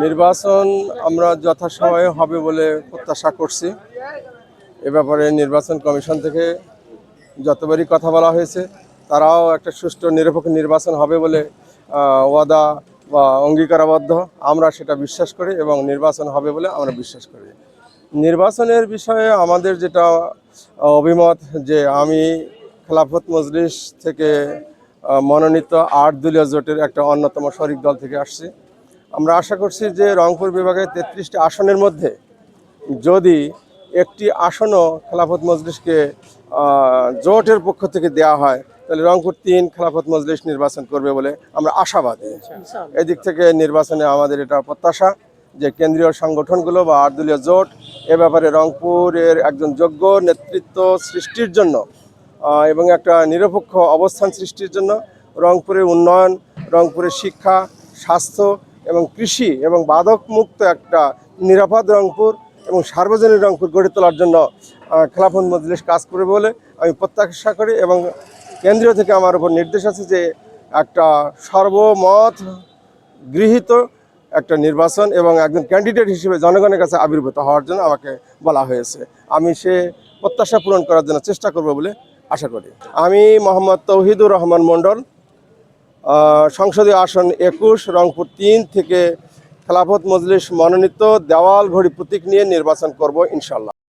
নির্বাচন আমরা যথাসময়ে হবে বলে প্রত্যাশা করছি। এ ব্যাপারে নির্বাচন কমিশন থেকে যতবারই কথা বলা হয়েছে, তারাও একটা সুষ্ঠু, নিরপেক্ষ নির্বাচন হবে বলে ওয়াদা বা অঙ্গীকারাবদ্ধ। আমরা সেটা বিশ্বাস করি এবং নির্বাচন হবে বলে আমরা বিশ্বাস করি। নির্বাচনের বিষয়ে আমাদের যেটা অভিমত যে আমি খেলাফত মজলিস থেকে মনোনীত আট দলীয় জোটের একটা অন্যতম শরিক দল থেকে আসছি। আমরা আশা করছি যে রংপুর বিভাগের তেত্রিশটি আসনের মধ্যে যদি একটি আসনও খেলাফত মজলিসকে জোটের পক্ষ থেকে দেওয়া হয় তাহলে রংপুর তিন খেলাফত মজলিস নির্বাচন করবে বলে আমরা আশাবাদী। এদিক থেকে নির্বাচনে আমাদের এটা প্রত্যাশা যে কেন্দ্রীয় সংগঠনগুলো বা আটদলীয় জোট এ ব্যাপারে রংপুরের একজন যোগ্য নেতৃত্ব সৃষ্টির জন্য এবং একটা নিরপেক্ষ অবস্থান সৃষ্টির জন্য রংপুরের উন্নয়ন রংপুরের শিক্ষা স্বাস্থ্য এবং কৃষি এবং বাধক মুক্ত একটা নিরাপদ রংপুর এবং সার্বজনীন রংপুর গড়ে তোলার জন্য আহ, খেলাফত মজলিস কাজ করবে বলে আমি প্রত্যাশা করি এবং কেন্দ্রীয় থেকে আমার উপর নির্দেশ আছে যে একটা সর্বমত গৃহীত একটা নির্বাচন এবং একজন ক্যান্ডিডেট হিসেবে জনগণের কাছে আবির্ভূত হওয়ার জন্য আমাকে বলা হয়েছে। আমি সে প্রত্যাশা পূরণ করার জন্য চেষ্টা করব বলে আশা করি। আমি মোহাম্মদ তৌহিদুর রহমান মণ্ডল সংসদীয় আসন একুশ, রংপুর তিন থেকে খেলাফত মজলিস মনোনীত দেওয়াল ঘড়ি প্রতীক নিয়ে নির্বাচন করব ইনশাল্লাহ